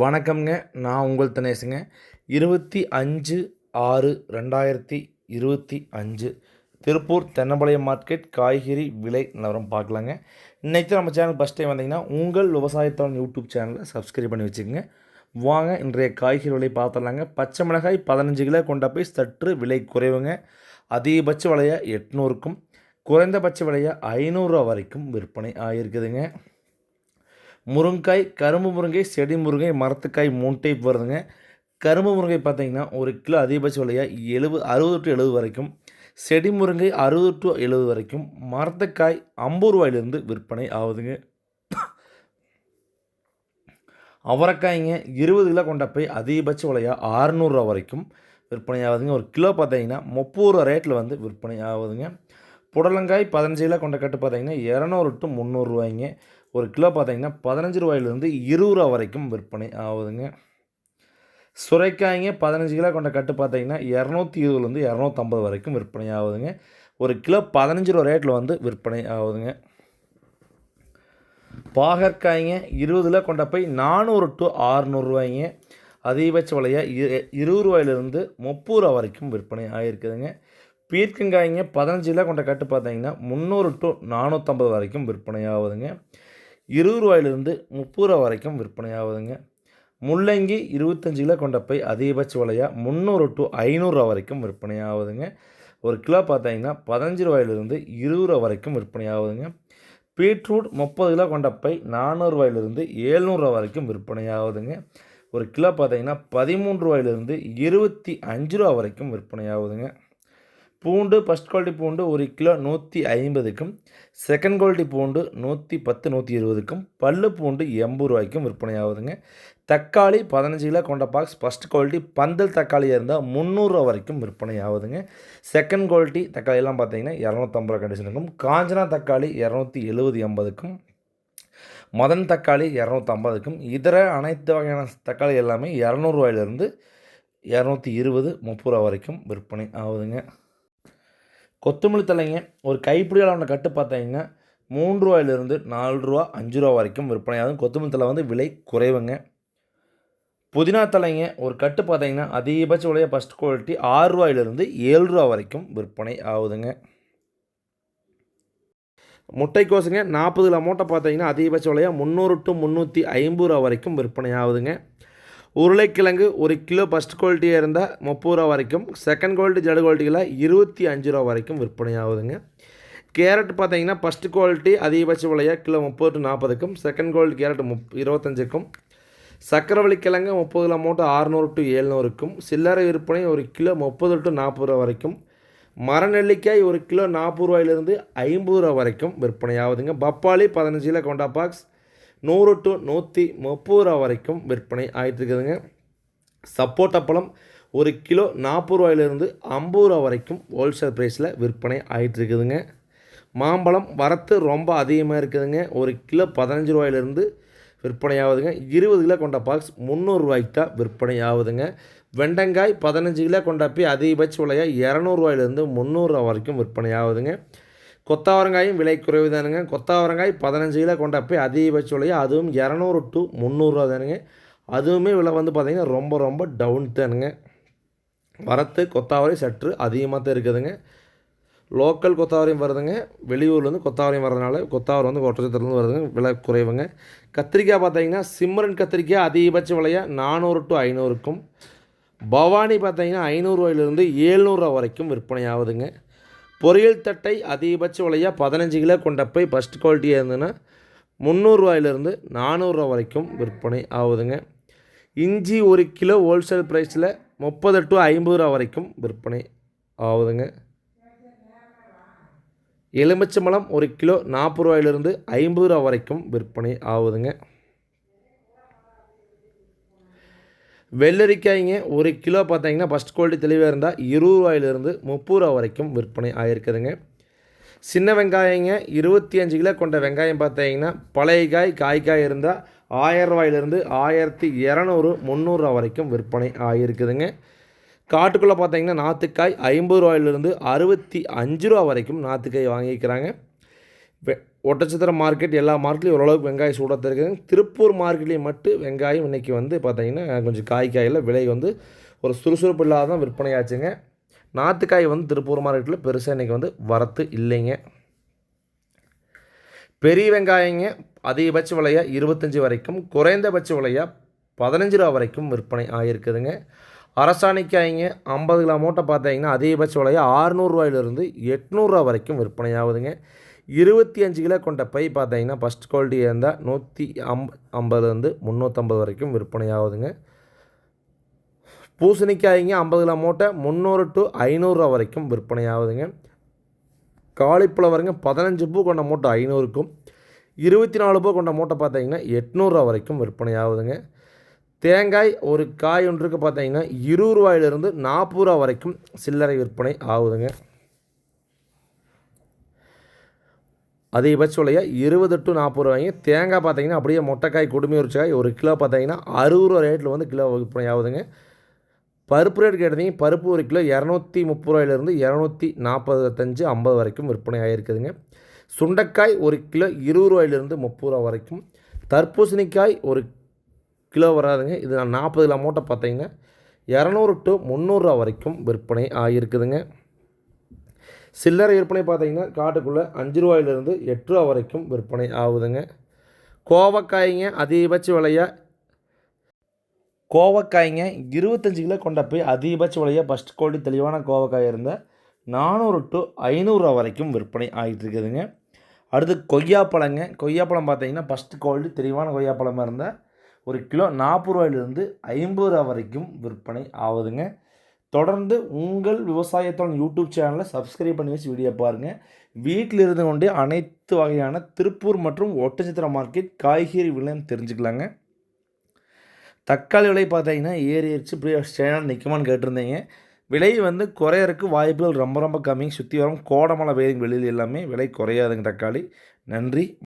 வணக்கம்ங்க. நான் உங்கள் தினேஷுங்க இருபத்தி அஞ்சு ஆறு ரெண்டாயிரத்தி இருபத்தி அஞ்சு திருப்பூர் தென்னம்பாளையம் மார்க்கெட் காய்கறி விலை நிலவரம் பார்க்கலாங்க. இன்றைக்கி நம்ம சேனல் ஃபஸ்ட் டைம் வந்தீங்கன்னா உங்கள் விவசாயத்தவன் யூடியூப் சேனலை சப்ஸ்கிரைப் பண்ணி வச்சுக்கோங்க. வாங்க இன்றைய காய்கறி விலை பார்த்துடலாங்க. பச்சை மிளகாய் பதினஞ்சு கிலோ கொண்ட போய் சற்று விலை குறைவுங்க. அதிகபட்ச விலையாக எட்நூறுக்கும் குறைந்தபட்ச விலையாக ஐநூறுரூவா வரைக்கும் விற்பனை ஆகியிருக்குதுங்க. முருங்காய் கரும்பு முருங்கை செடி முருங்கை மரத்துக்காய் மூணு டைப் வருதுங்க. கரும்பு முருங்கை பார்த்தீங்கன்னா ஒரு கிலோ அதிகபட்ச விலையாக எழுபது அறுபது டு எழுபது வரைக்கும். செடி முருங்கை அறுபது டு எழுபது வரைக்கும். மரத்துக்காய் ஐம்பது ரூபாயிலிருந்து விற்பனை ஆகுதுங்க. அவரைக்காய்ங்க இருபது கிலோ கொண்ட போய் அதிகபட்ச விலையாக ஆறுநூறுரூவா வரைக்கும் விற்பனை ஆகுதுங்க. ஒரு கிலோ பார்த்தீங்கன்னா முப்பது ரூபா ரேட்டில் வந்து விற்பனை ஆகுதுங்க. புடலங்காய் பதினஞ்சு கிலோ கொண்ட கட்டு பார்த்தீங்கன்னா இரநூறு டு முந்நூறுரூவாய்ங்க ஒரு கிலோ பார்த்திங்கன்னா பதினஞ்சு ரூபாயிலிருந்து இருபது ரூபா வரைக்கும் விற்பனை ஆகுதுங்க. சுரைக்காய்ங்க பதினஞ்சு கிலோ கொண்ட கட்டு பார்த்திங்கன்னா இரநூத்தி இருபதுலேருந்து இரநூத்தம்பது வரைக்கும் விற்பனை ஆகுதுங்க. ஒரு கிலோ பதினஞ்சு ரூபா ரேட்டில் வந்து விற்பனை ஆகுதுங்க. பாகற்காய்ங்க இருபதில் கொண்ட போய் நானூறு டு ஆறுநூறுவாய்ங்க அதிகபட்ச விலையாக இரு- இருபது ரூபாயிலிருந்து முப்பது ரூபா வரைக்கும் விற்பனை ஆகிருக்குதுங்க பீர்க்கங்காய்ங்க பதினஞ்சு கிலோ கொண்ட கட்டு பார்த்தீங்கன்னா முந்நூறு டு நானூற்றம்பது வரைக்கும் விற்பனை ஆகுதுங்க. இருபது ரூபாயிலிருந்து முப்பது ரூபா வரைக்கும் விற்பனை ஆகுதுங்க முள்ளங்கி இருபத்தஞ்சு கிலோ கொண்ட பை அதிகபட்ச விலையாக முந்நூறு டு ஐநூறுரூவா வரைக்கும் விற்பனை ஆகுதுங்க ஒரு கிலோ பார்த்தீங்கன்னா பதினஞ்சு ரூபாயிலிருந்து இருபது ரூபா வரைக்கும் விற்பனை ஆகுதுங்க பீட்ரூட் முப்பது கிலோ கொண்ட பை நானூறுரூவாயிலிருந்து ஏழ்நூறுரூவா வரைக்கும் விற்பனை ஆகுதுங்க ஒரு கிலோ பார்த்தீங்கன்னா பதிமூன்று ரூபாயிலிருந்து இருபத்தி அஞ்சு ரூபா வரைக்கும் விற்பனை ஆகுதுங்க பூண்டு ஃபஸ்ட் குவாலிட்டி பூண்டு ஒரு கிலோ நூற்றி ஐம்பதுக்கும் செகண்ட் குவாலிட்டி பூண்டு நூற்றி பத்து நூற்றி இருபதுக்கும் பல்லு பூண்டு எண்பது ரூபாய்க்கும் விற்பனை ஆகுதுங்க தக்காளி பதினஞ்சு கிலோ கொண்ட பாக்ஸ் ஃபஸ்ட் குவாலிட்டி பந்தல் தக்காளியாக இருந்தால் முந்நூறுரூவா வரைக்கும் விற்பனை ஆகுதுங்க செகண்ட் குவாலிட்டி தக்காளியெல்லாம் பார்த்தீங்கன்னா இரநூத்தம்பது ரூபா கண்டிஷன் இருக்கும். காஞ்சனா தக்காளி இரநூத்தி எழுபது எண்பதுக்கும் மதன் தக்காளி இரநூத்தம்பதுக்கும் இதர அனைத்து வகையான தக்காளி எல்லாமே இரநூறுவாயிலிருந்து இரநூத்தி இருபது முப்பது ரூபா வரைக்கும் விற்பனை ஆகுதுங்க. கொத்தமல்லி தலைங்க ஒரு கைப்பிடி அளவுன கட்டு பார்த்தீங்கன்னா மூன்று ரூபாயிலிருந்து நாலு ரூபா அஞ்சு ரூபா வரைக்கும் விற்பனையாகும் கொத்தமல்லி தலை வந்து விலை குறைவுங்க. புதினா தலைங்க ஒரு கட்டு பார்த்தீங்கன்னா அதிகபட்ச விலையை ஃபஸ்ட் குவாலிட்டி ஆறு ரூபாயிலிருந்து ஏழு ரூபா வரைக்கும் விற்பனை ஆகுதுங்க. முட்டைக்கோசுங்க நாற்பது கிலோ மூட்டை பார்த்தீங்கன்னா அதிகபட்ச விலையாக முந்நூறு டு முந்நூற்றி ஐம்பது ரூபா வரைக்கும் விற்பனை ஆகுதுங்க. உருளைக்கிழங்கு ஒரு கிலோ ஃபஸ்ட் குவாலிட்டியாக இருந்தால் முப்பது ரூபா வரைக்கும். செகண்ட் குவாலிட்டி ஜடு குவாலிட்டியில் இருபத்தி அஞ்சு ரூபா வரைக்கும் விற்பனை ஆகுதுங்க. கேரட் பார்த்தீங்கன்னா ஃபஸ்ட் குவாலிட்டி அதிகபட்ச விலையாக கிலோ முப்பது டு நாற்பதுக்கும் செகண்ட் குவாலிட்டி கேரட் முப் இருபத்தஞ்சுக்கும். சக்கரவள்ளி கிழங்கு முப்பது கிலோ மூட்டை ஆறுநூறு டு எழுநூறுக்கும். சில்லறை விற்பனை ஒரு கிலோ முப்பது டு நாற்பது ரூபா வரைக்கும். மரநெல்லிக்காய் ஒரு கிலோ நாற்பது ரூபாயிலிருந்து ஐம்பது ரூபா வரைக்கும் விற்பனை ஆகுதுங்க. பப்பாளி பதினஞ்சு கிலோ கொண்டா பாக்ஸ் நூறு டு நூற்றி முப்பது ரூபா வரைக்கும் விற்பனை ஆகிட்டு இருக்குதுங்க சப்போட்டா பழம் ஒரு கிலோ நாற்பது ரூபாயிலிருந்து ஐம்பது ரூபா வரைக்கும் ஹோல்சேல் ப்ரைஸில் விற்பனை ஆகிட்டு இருக்குதுங்க மாம்பழம் வரத்து ரொம்ப அதிகமாக இருக்குதுங்க. ஒரு கிலோ பதினஞ்சு ரூபாயிலிருந்து விற்பனை ஆகுதுங்க. இருபது கிலோ கொண்ட பாக்ஸ் முந்நூறுரூவாய்க்கு தான் விற்பனை ஆகுதுங்க. வெண்டங்காய் பதினஞ்சு கிலோ கொண்ட போய் அதிகபட்ச விலையாக இரநூறுவாயிலிருந்து முந்நூறுரூவா வரைக்கும் விற்பனை ஆகுதுங்க. கொத்தாவரங்காயும் விலை குறைவு தானுங்க. கொத்தாவரங்காய் பதினஞ்சு கிலோ கொண்ட போய் அதிகபட்ச விலையும் அதுவும் இரநூறு டு முந்நூறுரூவா தானுங்க. அதுவுமே விலை வந்து பார்த்திங்கன்னா ரொம்ப ரொம்ப டவுன் தானுங்க. வரத்து கொத்தாவரை சற்று அதிகமாக தான் இருக்குதுங்க. லோக்கல் கொத்தாவரையும் வருதுங்க. வெளியூர்லேருந்து கொத்தாவரையும் வரதுனால கொத்தாவரம் வந்து ஒற்றச்சத்துலேருந்து வருதுங்க. விலை குறைவுங்க. கத்திரிக்காய் பார்த்தீங்கன்னா சிம்மரன் கத்திரிக்காய் அதிகபட்ச விலையாக நானூறு டு ஐநூறுக்கும். பவானி பார்த்தீங்கன்னா ஐநூறுரூவாயிலிருந்து ஏழ்நூறுரூவா வரைக்கும் விற்பனை ஆகுதுங்க பொரியல் தட்டை அதிகபட்ச விலையாக பதினஞ்சு கிலோ கொண்ட போய் ஃபஸ்ட் குவாலிட்டியாக இருந்ததுன்னா முந்நூறுரூவாயிலிருந்து நானூறுரூவா வரைக்கும் விற்பனை ஆகுதுங்க. இஞ்சி ஒரு கிலோ ஹோல்சேல் ப்ரைஸில் முப்பது டு ஐம்பது ரூபா வரைக்கும் விற்பனை ஆகுதுங்க. எலுமிச்சம்பழம் ஒரு கிலோ நாற்பது ரூபாயிலிருந்து ஐம்பது ரூபா வரைக்கும் விற்பனை ஆகுதுங்க. வெள்ளரிக்காய்ங்க ஒரு கிலோ பார்த்தீங்கன்னா ஃபஸ்ட் குவாலிட்டி தெளிவாக இருந்தால் இருபது ரூபாயிலிருந்து முப்பது ரூபா வரைக்கும் விற்பனை ஆகிருக்குதுங்க சின்ன வெங்காயங்க இருபத்தி அஞ்சு கிலோ கொண்ட வெங்காயம் பார்த்தீங்கன்னா பழைய காய் காய்க்காய் இருந்தால் ஆயிரம் ரூபாயிலிருந்து ஆயிரத்தி இரநூறு முந்நூறுரூவா வரைக்கும் விற்பனை ஆகியிருக்குதுங்க காட்டுக்குள்ளே பார்த்தீங்கன்னா நாற்றுக்காய் ஐம்பது ரூபாயிலிருந்து அறுபத்தி அஞ்சு ரூபா வரைக்கும் நாற்றுக்காய் வாங்கிக்கிறாங்க. வெ மார்க்கெட் எல்லா மார்க்கெட்லையும் ஓரளவுக்கு வெங்காயம் சூடாக இருக்குதுங்க திருப்பூர் மார்க்கெட்லேயும் மட்டும் வெங்காயம் இன்றைக்கி வந்து பார்த்திங்கன்னா கொஞ்சம் காய் காயில் விலை வந்து ஒரு சுறுசுறுப்பு இல்லாத தான் விற்பனையாச்சுங்க. நாற்றுக்காய் வந்து திருப்பூர் மார்க்கெட்டில் பெருசாக இன்றைக்கி வந்து வரத்து இல்லைங்க. பெரிய வெங்காயங்க அதிகபட்ச விலையாக இருபத்தஞ்சி வரைக்கும் குறைந்தபட்ச விலையாக பதினஞ்சு ரூபா வரைக்கும் விற்பனை ஆகிருக்குதுங்க அரசாணிக்காய்ங்க ஐம்பது கிலோ மூட்டை பார்த்தீங்கன்னா அதிகபட்ச விலையாக ஆறுநூறுவாயிலிருந்து எட்நூறுரூவா வரைக்கும் விற்பனை ஆகுதுங்க இருபத்தி அஞ்சு கிலோ கொண்ட பை பார்த்தீங்கன்னா ஃபஸ்ட் குவாலிட்டி இருந்தால் நூற்றி அம் ஐம்பதுலேருந்து முந்நூற்றம்பது வரைக்கும் விற்பனை ஆகுதுங்க பூசணிக்காய்ங்க ஐம்பது கிலோ மூட்டை முந்நூறு டு ஐநூறுரூவா வரைக்கும் விற்பனை ஆகுதுங்க காலிஃப்ளவருங்க பதினஞ்சு பூ கொண்ட மூட்டை ஐநூறுக்கும் இருபத்தி நாலு பூ கொண்ட மூட்டை பார்த்தீங்கன்னா எட்நூறுரூவா வரைக்கும் விற்பனை ஆகுதுங்க தேங்காய் ஒரு காய் ஒன்றுக்கு பார்த்தீங்கன்னா இருபது ரூபாயிலிருந்து நாற்பது ரூபா வரைக்கும் சில்லறை விற்பனை ஆகுதுங்க. அதிகபட்ச விலையாக இருபது டு நாற்பது ரூபாய்ங்க. தேங்காய் பார்த்தீங்கன்னா அப்படியே மொட்டைக்காய் குடுமி உரிச்சிக்காய் ஒரு கிலோ பார்த்தீங்கன்னா அறுபது ரூபா ரேட்டில் வந்து கிலோ விற்பனை ஆகுதுங்க. பருப்பு ரேட் கேட்டீங்க பருப்பு ஒரு கிலோ இரநூத்தி முப்பது ரூபாயிலிருந்து இரநூத்தி நாற்பத்தஞ்சு ஐம்பது வரைக்கும் விற்பனை ஆகிருக்குதுங்க சுண்டைக்காய் ஒரு கிலோ இருபது ரூபாயிலிருந்து முப்பது ரூபா வரைக்கும். தர்பூசணிக்காய் ஒரு கிலோ வராதுங்க. இது நான் நாற்பது கிலோ மூட்டை பார்த்தீங்கன்னா இரநூறு டு முந்நூறுரூவா வரைக்கும் விற்பனை ஆகியிருக்குதுங்க. சில்லறை விற்பனை பார்த்தீங்கன்னா காட்டுக்குள்ளே அஞ்சு ரூபாயிலிருந்து எட்டு ரூபா வரைக்கும் விற்பனை ஆகுதுங்க. கோவக்காய்ங்க அதிகபட்ச விலையாக கோவக்காய்ங்க இருபத்தஞ்சு கிலோ கொண்ட போய் அதிகபட்ச விலையாக ஃபஸ்ட் குவாலிட்டி தெளிவான கோவக்காய் இருந்தால் நானூறு டு ஐநூறுரூவா வரைக்கும் விற்பனை ஆகிட்டு இருக்குதுங்க. அடுத்து கொய்யாப்பழங்க. கொய்யாப்பழம் பார்த்தீங்கன்னா ஃபஸ்ட் குவாலிட்டி தெளிவான கொய்யாப்பழமாக இருந்தால் ஒரு கிலோ நாற்பது ரூபாயிலிருந்து ஐம்பது ரூபா வரைக்கும் விற்பனை ஆகுதுங்க. தொடர்ந்து உங்கள் விவசாயத்தோட யூடியூப் சேனலை சப்ஸ்கிரைப் பண்ணி வச்சு வீடியோ பாருங்கள் வீட்டில் இருந்து கொண்டே அனைத்து வகையான திருப்பூர் மற்றும் ஒட்டச்சித்திர மார்க்கெட் காய்கறி விலைன்னு தெரிஞ்சுக்கலாங்க. தக்காளி விலை பார்த்தீங்கன்னா ஏறிடுச்சு இப்படி சேனல் நிற்குமான்னு கேட்டிருந்தீங்க. விலை வந்து குறையறதுக்கு வாய்ப்புகள் ரொம்ப ரொம்ப கம்மி சுற்றி வரும் கோடமலை பெய்யுங்க வெளியில் எல்லாமே. விலை குறையாதுங்க தக்காளி. நன்றி.